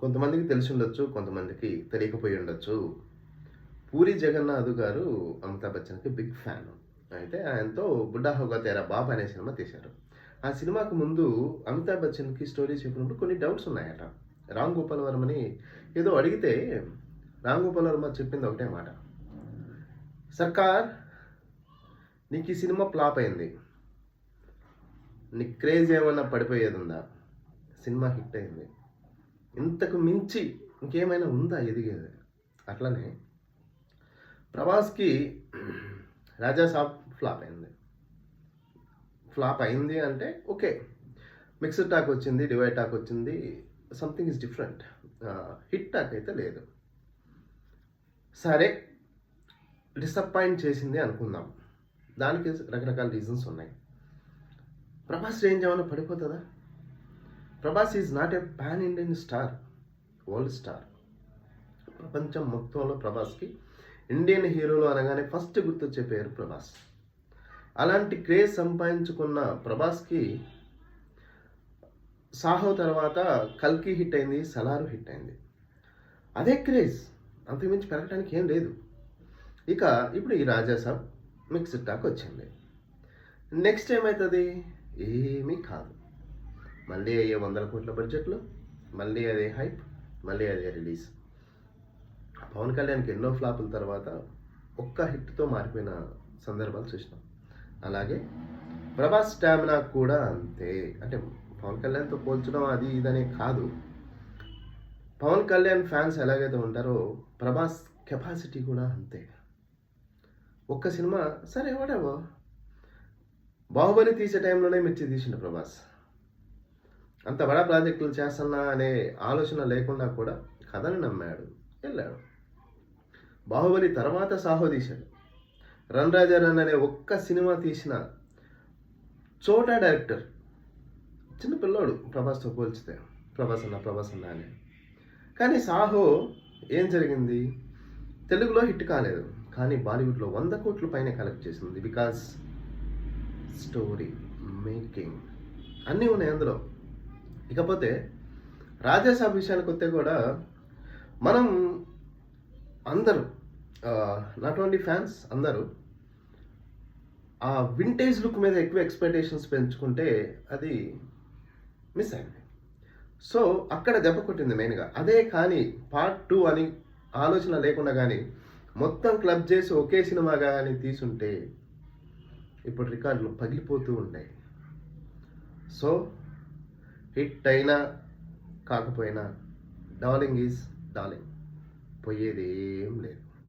కొంతమందికి తెలిసి ఉండొచ్చు కొంతమందికి తెలియకపోయి ఉండొచ్చు పూరి జగన్నాథ్ గారు అమితాబ్ బచ్చన్కి బిగ్ ఫ్యాన్. అయితే ఆయనతో బుడ్డా హోగా తేరా బాబా అనే సినిమా తీశారు. ఆ సినిమాకు ముందు అమితాబ్ బచ్చన్కి స్టోరీ చెప్పినప్పుడు కొన్ని డౌట్స్ ఉన్నాయట. రామ్ గోపాల్ వర్మని ఏదో అడిగితే రామ్ గోపాల్ వర్మ చెప్పింది ఒకటే మాట. సర్కార్ నీకు ఈ సినిమా ఫ్లాప్ అయింది. నీ క్రేజ్ ఏమన్నా పడిపోయేది ఉందా సినిమా హిట్ అయింది. ఇంతకు మించి ఇంకేమైనా ఉందా ఎదిగేది? అట్లనే ప్రభాస్కి రాజా సాబ్ ఫ్లాప్ అయింది. ఫ్లాప్ అయింది అంటే ఓకే మిక్స్డ్ టాక్ వచ్చింది డివైడ్ టాక్ వచ్చింది something is different. Hit talk అయితే లేదు. సరే డిసప్పాయింట్ చేసింది అనుకుందాం. దానికి రకరకాల రీజన్స్ ఉన్నాయి. ప్రభాస్ రేంజ్ ఏమైనా పడిపోతుందా? Prabhas is not a pan Indian star world star ప్రపంచం మొత్తంలో ప్రభాస్కి ఇండియన్ హీరోలు అనగానే ఫస్ట్ గుర్తొచ్చే పేరు ప్రభాస్. అలాంటి క్రేజ్ సంపాదించుకున్న ప్రభాస్కి సాహో తర్వాత కల్కి హిట్ అయింది సలారు హిట్ అయింది. అదే క్రేజ్ అంతకుమించి పెరగడానికి ఏం లేదు. ఇక ఇప్పుడు ఈ రాజాసాబ్ మిక్స్డ్ టాక్ వచ్చింది. నెక్స్ట్ ఏమవుతుంది ఏమీ కాదు. మళ్ళీ అయ్యే వందల కోట్ల బడ్జెట్లో మళ్ళీ అదే హైప్ మళ్ళీ అదే రిలీజ్ పవన్ కళ్యాణ్కి ఎన్నో ఫ్లాపుల తర్వాత ఒక్క హిట్తో మారిపోయిన సందర్భాలు చూసినాం. అలాగే ప్రభాస్ స్టామినా కూడా అంతే. అంటే పవన్ కళ్యాణ్తో పోల్చడం అది ఇదనే కాదు. పవన్ కళ్యాణ్ ఫ్యాన్స్ ఎలాగైతే ఉంటారో ప్రభాస్ కెపాసిటీ కూడా అంతే. ఒక్క సినిమా సరే వాడేవో బాహుబలి తీసే టైంలోనే మిర్చి తీసిండు ప్రభాస్. అంత బడా ప్రాజెక్టులు చేస్తున్నా అనే ఆలోచన లేకుండా కూడా కథని నమ్మాడు. వెళ్ళాడు. బాహుబలి తర్వాత సాహో తీశాడు. రన్ రాజా రన్ అనే ఒక్క సినిమా తీసిన చోటా డైరెక్టర్ చిన్న పిల్లోడు ప్రభాస్తో పోల్చితే ప్రభాస్ అన్న ప్రభాస్ అన్న అని. కానీ సాహో ఏం జరిగింది? తెలుగులో హిట్ కాలేదు. కానీ బాలీవుడ్లో వంద కోట్ల పైన కలెక్ట్ చేసింది. బికాస్ స్టోరీ మేకింగ్ అన్నీ ఉన్నాయి అందులో. ఇకపోతే రాజాసాబ్ విషయానికి వస్తే కూడా మనం అందరూ నాట్ ఓన్లీ ఫ్యాన్స్ అందరూ ఆ వింటేజ్ లుక్ మీద ఎక్కువ ఎక్స్పెక్టేషన్స్ పెంచుకుంటే అది మిస్ అయింది. సో అక్కడ దెబ్బ కొట్టింది మెయిన్గా అదే కానీ పార్ట్ టూ అని ఆలోచన లేకుండా కానీ మొత్తం క్లబ్ చేసి ఒకే సినిమా కానీ తీసుంటే ఇప్పుడు రికార్డులు పగిలిపోతూ ఉంటాయి సో హిట్ అయినా కాకపోయినా డార్లింగ్ ఈజ్ డార్లింగ్. పోయేది ఏం లేదు.